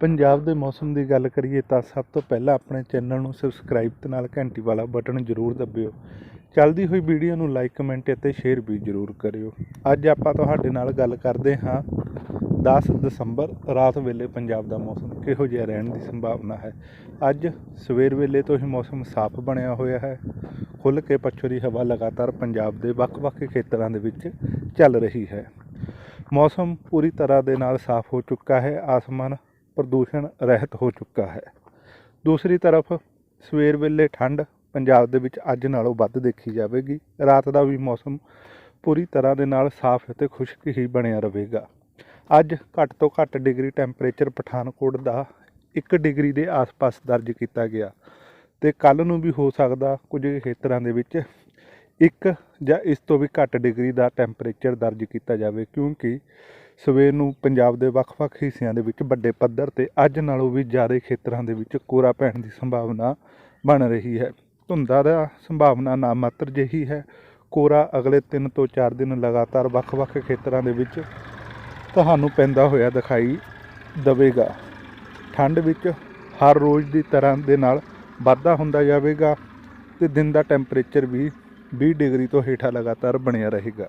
ਪੰਜਾਬ ਦੇ ਮੌਸਮ ਦੀ ਗੱਲ ਕਰੀਏ ਤਾਂ ਸਭ ਤੋਂ ਪਹਿਲਾਂ ਆਪਣੇ ਚੈਨਲ ਨੂੰ ਸਬਸਕ੍ਰਾਈਬ ਤੇ ਨਾਲ ਘੰਟੀ ਵਾਲਾ ਬਟਨ ਜ਼ਰੂਰ ਦਬਿਓ। ਚੱਲਦੀ ਹੋਈ ਵੀਡੀਓ ਨੂੰ ਲਾਈਕ ਕਮੈਂਟ ਅਤੇ ਸ਼ੇਅਰ ਵੀ ਜ਼ਰੂਰ ਕਰਿਓ। ਅੱਜ ਆਪਾਂ ਤੁਹਾਡੇ ਨਾਲ ਗੱਲ ਕਰਦੇ ਹਾਂ 10 ਦਸੰਬਰ, ਰਾਤ ਵੇਲੇ ਪੰਜਾਬ ਦਾ ਮੌਸਮ ਕਿਹੋ ਜਿਹਾ ਰਹਿਣ ਦੀ ਸੰਭਾਵਨਾ ਹੈ? ਅੱਜ ਸਵੇਰ ਵੇਲੇ ਤੋਂ ਹੀ ਮੌਸਮ ਸਾਫ਼ ਬਣਿਆ ਹੋਇਆ ਹੈ। ਖੁੱਲ੍ਹ ਕੇ ਪੱਛੜੀ ਹਵਾ ਲਗਾਤਾਰ ਪੰਜਾਬ ਦੇ ਵੱਖ-ਵੱਖ ਖੇਤਰਾਂ ਦੇ ਵਿੱਚ ਚੱਲ ਰਹੀ ਹੈ। ਮੌਸਮ ਪੂਰੀ ਤਰ੍ਹਾਂ ਦੇ ਨਾਲ ਸਾਫ਼ ਹੋ ਚੁੱਕਾ ਹੈ। ਆਸਮਾਨ ਪ੍ਰਦੂਸ਼ਣ ਰਹਿਤ ਹੋ ਚੁੱਕਾ ਹੈ। ਦੂਸਰੀ ਤਰਫ ਸਵੇਰ ਵੇਲੇ ਠੰਡ ਪੰਜਾਬ ਦੇ ਵਿੱਚ ਅੱਜ ਨਾਲੋਂ ਵੱਧ ਦੇਖੀ ਜਾਵੇਗੀ। ਰਾਤ ਦਾ ਵੀ ਮੌਸਮ ਪੂਰੀ ਤਰ੍ਹਾਂ ਦੇ ਨਾਲ ਸਾਫ਼ ਅਤੇ ਖੁਸ਼ਕ ਹੀ ਬਣਿਆ ਰਹੇਗਾ। ਅੱਜ ਘੱਟ ਤੋਂ ਘੱਟ ਡਿਗਰੀ ਟੈਂਪਰੇਚਰ ਪਠਾਨਕੋਟ ਦਾ 1 ਡਿਗਰੀ ਦੇ ਆਸ-ਪਾਸ ਦਰਜ ਕੀਤਾ ਗਿਆ ਤੇ ਕੱਲ ਨੂੰ ਵੀ ਹੋ ਸਕਦਾ ਕੁਝ ਖੇਤਰਾਂ ਦੇ ਵਿੱਚ ਇੱਕ ਜਾਂ ਇਸ ਤੋਂ ਵੀ ਘੱਟ ਡਿਗਰੀ ਦਾ ਟੈਂਪਰੇਚਰ ਦਰਜ ਕੀਤਾ ਜਾਵੇ ਕਿਉਂਕਿ ਸਵੇਰ ਨੂੰ ਪੰਜਾਬ ਦੇ ਵੱਖ-ਵੱਖ ਹਿੱਸਿਆਂ ਦੇ ਵਿੱਚ ਵੱਡੇ ਪੱਧਰ ਤੇ ਅੱਜ ਨਾਲੋਂ ਵੀ ਜ਼ਿਆਦਾ ਖੇਤਰਾਂ ਦੇ ਵਿੱਚ ਕੋਰਾ ਪੈਣ ਦੀ ਸੰਭਾਵਨਾ ਬਣ ਰਹੀ ਹੈ। ਧੁੰਦਾਂ ਦਾ ਸੰਭਾਵਨਾ ਨਾ ਮਾਤਰ ਜਿਹੀ ਹੈ। ਕੋਰਾ ਅਗਲੇ 3 ਤੋਂ 4 ਦਿਨ ਲਗਾਤਾਰ ਵੱਖ-ਵੱਖ ਖੇਤਰਾਂ ਦੇ ਵਿੱਚ ਤੁਹਾਨੂੰ ਪੈਂਦਾ ਹੋਇਆ ਦਿਖਾਈ ਦਵੇਗਾ। ਠੰਡ ਵਿੱਚ ਹਰ ਰੋਜ਼ ਦੀ ਤਰ੍ਹਾਂ ਦੇ ਨਾਲ ਵਾਧਾ ਹੁੰਦਾ ਜਾਵੇਗਾ ਤੇ ਦਿਨ ਦਾ ਟੈਂਪਰੇਚਰ ਵੀ 20 ਡਿਗਰੀ ਤੋਂ ਹੇਠਾਂ ਲਗਾਤਾਰ ਬਣਿਆ ਰਹੇਗਾ।